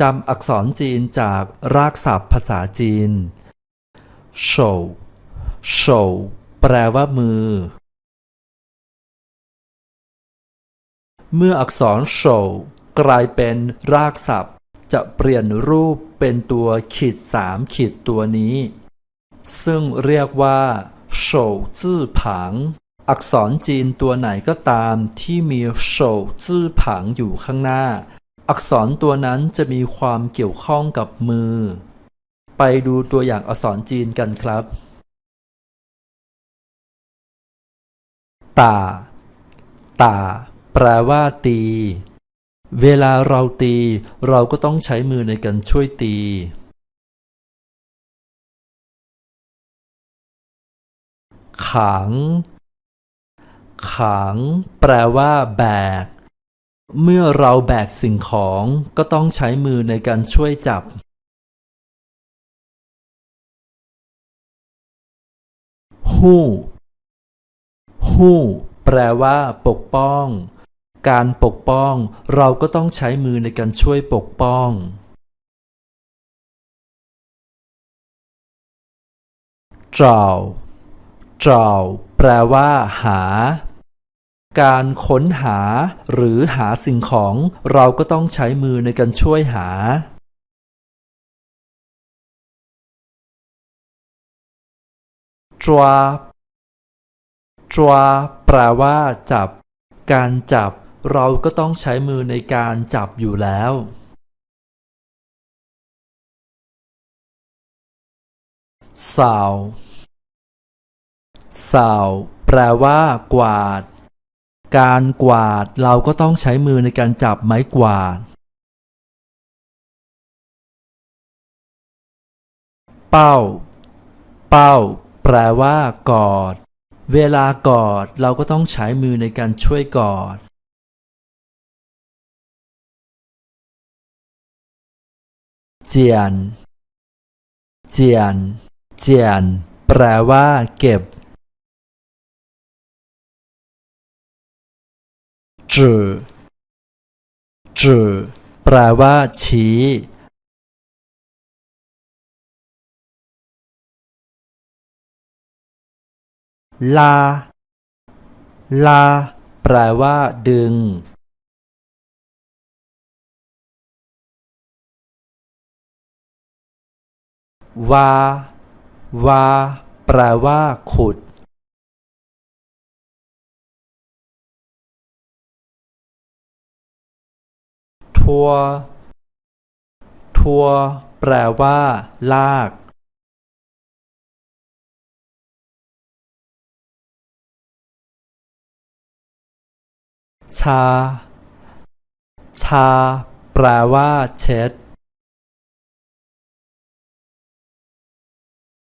จำอักษรจีนจากรากศัพท์ภาษาจีนโฉวโฉวแปลว่ามือ เมื่ออักษรโฉวกลายเป็นรากศัพท์ จะเปลี่ยนรูปเป็นตัวขีดสามขีดตัวนี้ ซึ่งเรียกว่าโฉวจื้อผัง อักษรจีนตัวไหนก็ตามที่มีโฉวจื้อผังอยู่ข้างหน้า อักษรตัวนั้นจะมีความเกี่ยวข้องกับมือ ไปดูตัวอย่างอักษรจีนกันครับตาตาแปลว่าตี เวลาเราตีเราก็ต้องใช้มือในการช่วยตี ขัง ขัง แปลว่าแบก เมื่อเราแบกสิ่งของก็ต้องใช้มือในการช่วยจับ หู้ หู้ แปลว่า ปกป้อง การปกป้อง เราก็ต้องใช้มือในการช่วยปกป้อง เจ้า เจ้า แปลว่า หา การค้นหาหรือหาสิ่งของเราก็ต้องใช้มือในการช่วยหาจวาจวาแปลว่า จับ การจับ เราก็ต้องใช้มือในการจับอยู่แล้วสาวสาวแปลว่า กวาด การกวาดเราก็ต้องใช้มือในการจับไม้กวาด เป้า เป้า แปลว่ากอด เวลากอดเราก็ต้องใช้มือในการช่วยกอด เจียน เจียน เจียน แปลว่า เก็บ จือจือแปลว่า ชี้ ลา ลา แปลว่า ดึง วา วา แปลว่า ขุด ทัว ทัว แปลว่า ลาก ชา ชา แปลว่า เช็ด